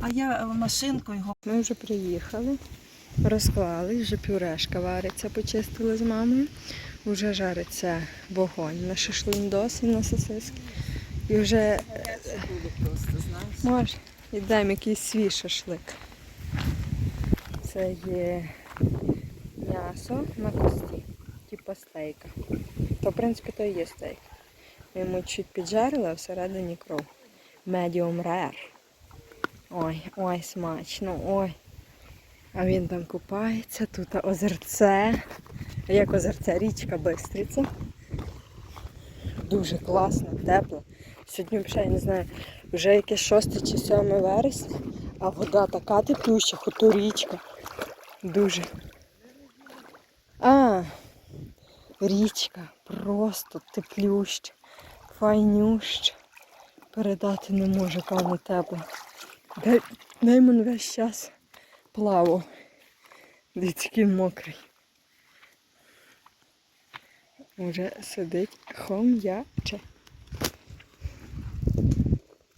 А я е, машинкою його. Ми вже приїхали, розклали, вже пюрешка вариться, почистили з мамою. Вже жариться вогонь на шашлиндос і на сосиски. І вже знаєш. може, віддаємо якийсь свій шашлик. Це є м'ясо на кості, типу стейка. То, в принципі, то і є стейк. Ми йому чуть піджарили, а всередині кров. Medium rare. Ой, ой, смачно, ой. А він там купається, тут озерце. Як озерце, річка Бистриця. Дуже класно, тепло. Сьогодні взагалі, я не знаю, вже якесь 6 чи 7 вересня, а вода така теплюща, хоч то річка. Дуже. А, річка просто теплюща, файнюща. Передати не можу, певно, тепло. Дай, Нейман весь час плавав. Дивіться, він мокрий. Уже сидить хом'яче.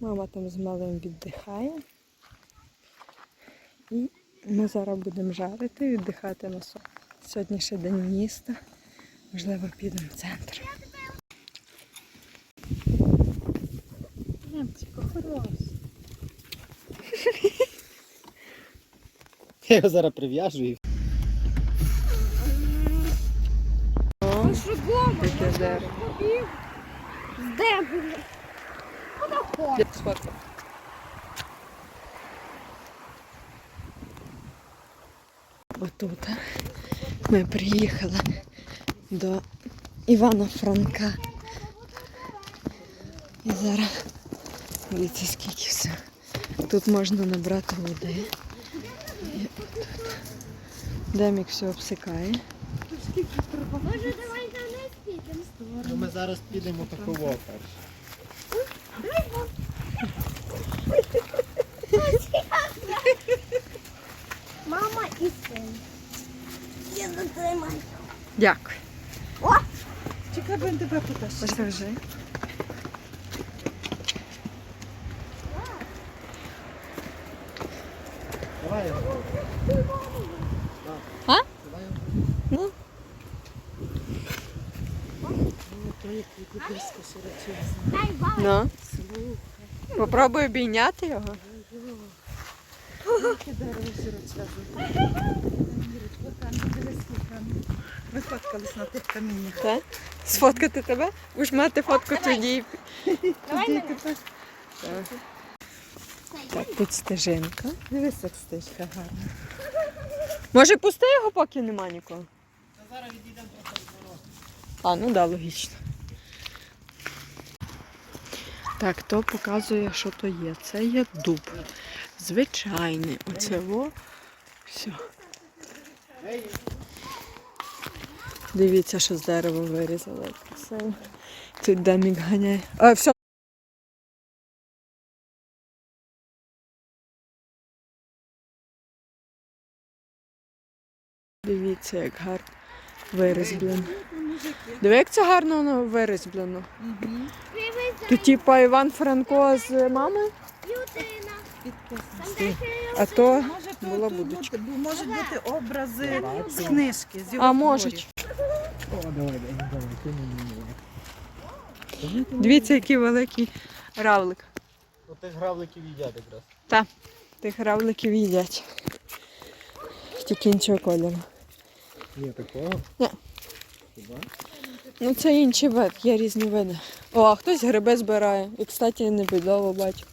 Мама там з малим віддихає. І ми зараз будемо жарити, віддихати на сон. Сьогодні ще день міста. Можливо, підемо в центр. Немчико, хороший. Я його зараз прив'яжу і О, Шагом таке дерево. побіг. Де були? Куди ходить? Ми приїхали до Івана Франка. І зараз дивіться, скільки все. Тут можна набрати води. І отут. Демік все обсикає. Може, давай за не підемо. Ну, ми зараз підемо таково перше. Мама і син. Я затримаю. Дякую. Чекай, бо він тебе потащить. Покажи. Давай його. А? Давай його. Ну, Дай бабу. ну. Попробуй обійняти його. Ви фоткались на тих каміннях. Так? Сфоткати тебе? Будеш мати фотку тоді. Так, тут стежинка. Дивись, як стежка гарна. Може пусти його, поки нема нікого? Зараз відійдемо вгору. А, ну да, логічно. Так, то показує, що то є. Це є дуб. Звичайний. Оце во. Все. Дивіться, що з дерева вирізали. Красиво. Тут демік ганяє. А, все. Дивіться, як гарно вирізблено. Диви, як це гарно воно вирізблено. Тут типа Іван Франко з. Підписуйся. а то Може, то, була будочка. бути- можуть бути образи з книжки, з його А можуть. О, давай, давай, давай, ти мені. Дивіться, який великий равлик. От тих гравликів їдять якраз. Тих равликів їдять. Тільки іншого кольору. Ні, такого? Ні. Хіба? Ну це інший вид, є різні види. О, а хтось гриби збирає. І, кстати, не бідово бачу.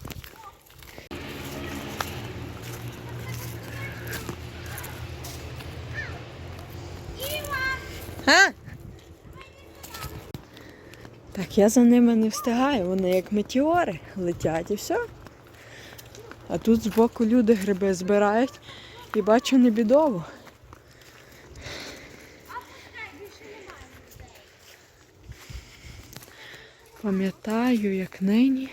А? Так, я за ними не встигаю, вони як метеори летять і все. А тут збоку люди гриби збирають і бачу не Пам'ятаю, як нині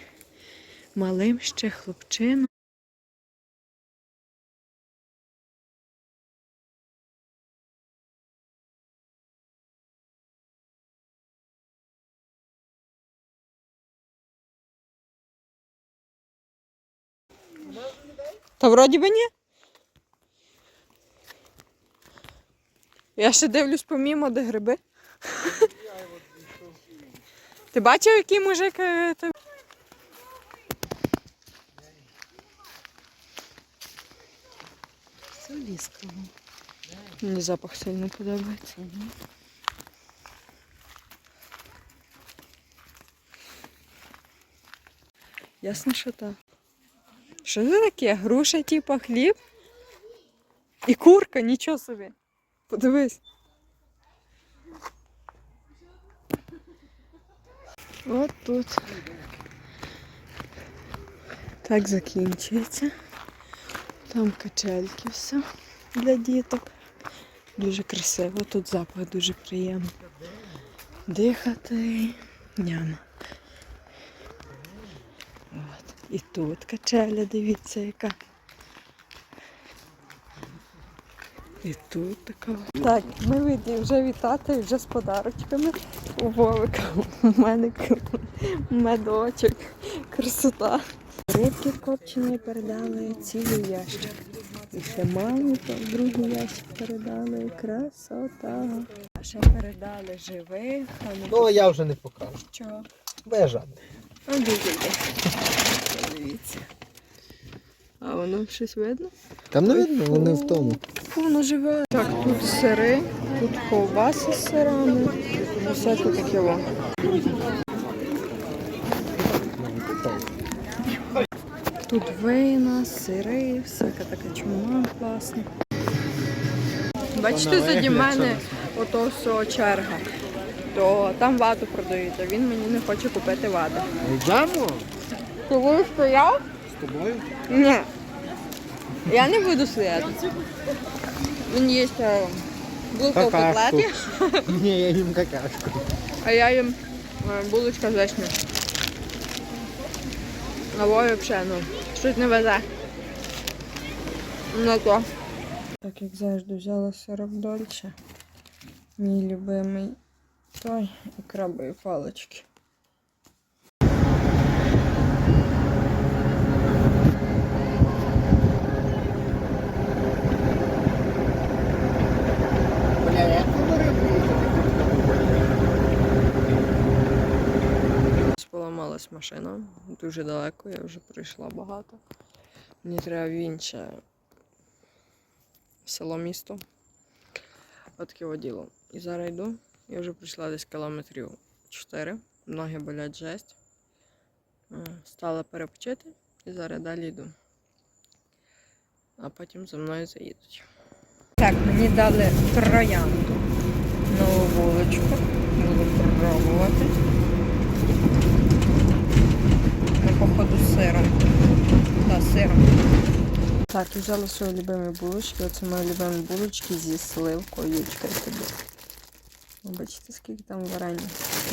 малим ще хлопчином. Та вроді би ні. Я ще дивлюсь помімо, де гриби. Ти бачив, який мужик? е, те- Мені запах сильно подобається. Ясно, що так. Що це таке? Груша, типа хліб? І курка, нічого собі. Подивись. От тут. Так закінчується. Там качельки все для діток. Дуже красиво, тут запах дуже приємний. Дихати. Ням. От. І тут качеля, дивіться, яка. І тут така. Так, ми вже вітати вже з подарочками. Вовика, у мене медочок, красота. Рибки копчені передали цілий ящик. І ще мамі в другий ящик передали. Красота. Ще передали живих, а не Ну, я вже не покажу. що. Бо я жадний. А дивіться. Дивіться. А воно щось видно? Там не видно, вони в тому. Воно живе. Так, тут сири, тут ковбаси з сирами. Всяке таке во. Тут вина, сири, всяка така чума класна. Бачите, заді мене ото все черга. То там вату продають, а він мені не хоче купити вату. Йдемо Коли стояв? з тобою? Ні. Я не буду стояти. Він є е, булка в Какашку. котлеті, Ні, я їм какашку. а я їм е, булочка з вишнею. А Вові взагалі, ну, щось не везе. Не то. Так як завжди взяла сироп дольче. Мій любимий той і крабові палички. Поламалась машина дуже далеко, я вже пройшла багато. Мені треба в інше село місто. От таке от діло. І зараз йду. Я вже пройшла десь кілометрів 4. Ноги болять жесть. Е, Стала перепочити і зараз далі йду. А потім за мною заїдуть. Так, мені дали троянду. Нову булочку. Буду пробувати. Ну, походу, з сиром. Так, з сиром. Так, я взяла свої любимі булочки. Оце мої любимі булочки зі сливкою. Ви Бачите, скільки там варення.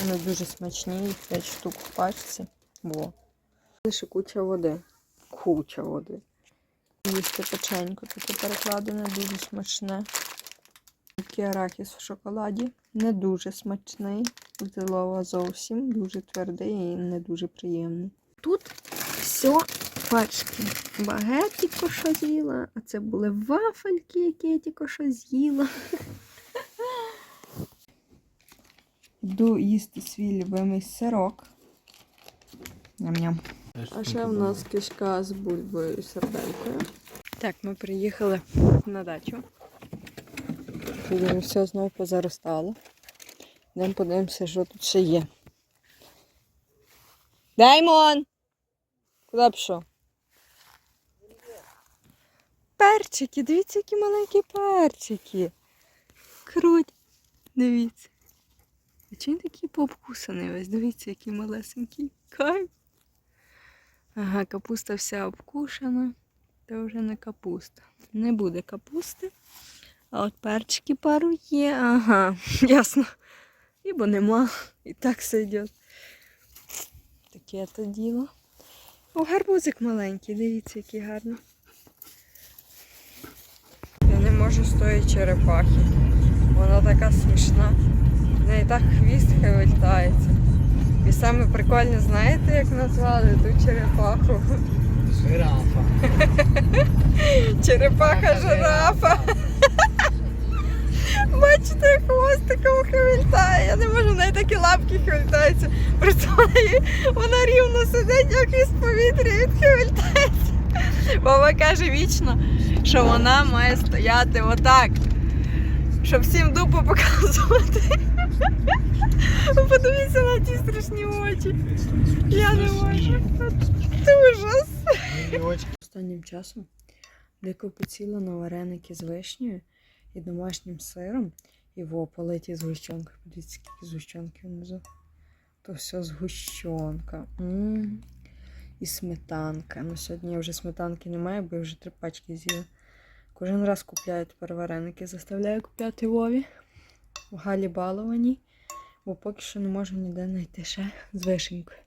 Вони дуже смачні, їх 5 штук в пачці. Во. Лише куча води. Куча води. Їсти печенько, таке перекладене, дуже смачне. Такий арахіс в шоколаді. Не дуже смачний. Зелова зовсім, дуже твердий і не дуже приємний. Тут все пачки. Багет тільки що з'їла, а це були вафельки, які я тільки що з'їла. Йду їсти свій любимий сирок. Ням-ням. А ще в нас кишка з бульбою і серденькою. Так, ми приїхали на дачу. Все знову позаростало. Йдемо подивимося, що тут ще є. Даймон! Куди пішов? Перчики, дивіться, які маленькі перчики. Круть. Дивіться. А він такий пообкусаний весь? Дивіться, який малесенький. Кайф. Ага, капуста вся обкушена. Це вже не капуста. Не буде капусти. А от перчики пару є. Ага, ясно. Ібо нема. І так все йде. Таке то діло. О, гарбузик маленький, дивіться, який гарний. Я не можу з тої черепахи. Вона така смішна. В неї так хвіст хай вильтається. І саме прикольне, знаєте, як назвали ту черепаху? Жирафа. черепаха жирафа. Бачите, як хвостиком хвильтає. Я не можу, в неї такі лапки хвильтаються. Просто вона, вона рівно сидить, як із повітря і хвильтається. Баба каже вічно, що вона має стояти отак, щоб всім дупу показувати. Подивіться на ті страшні очі. Я не можу. Це ужас. Останнім часом дико поціла на вареники з вишнею і домашнім сиром, і в полеті з гущонкою. Подивіться, скільки згущенки внизу. То все згущенка. м І сметанка. Ну, сьогодні вже сметанки немає, бо я вже три пачки з'їла. Кожен раз купляю тепер вареники, заставляю купляти Вові в Галі баловані, бо поки що не можу ніде знайти ще з вишенькою.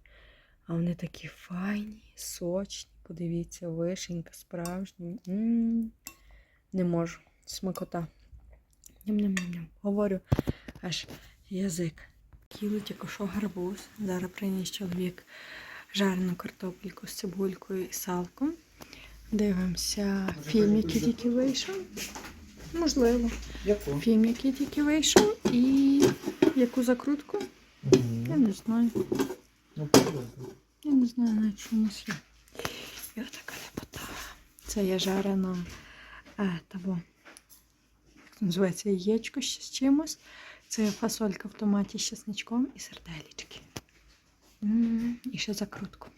А вони такі файні, сочні. Подивіться, вишенька справжня. М, Не можу. Смакота. Ням-ням-ням. Говорю, аж язик. Кіло тільки що гарбуз. Зараз приніс чоловік жарену картопельку з цибулькою і салком. Дивимося фільм, який тільки вийшов. Можливо. Яку? Фільм, який тільки вийшов. І яку закрутку? Я не знаю. Ну, Я не знаю навіть, що у нас є. І отака лепота. Це є жарена е. Називається яєчко ще з чимось. Це фасолька в томаті з чесничком і серделічки. І ще закрутку.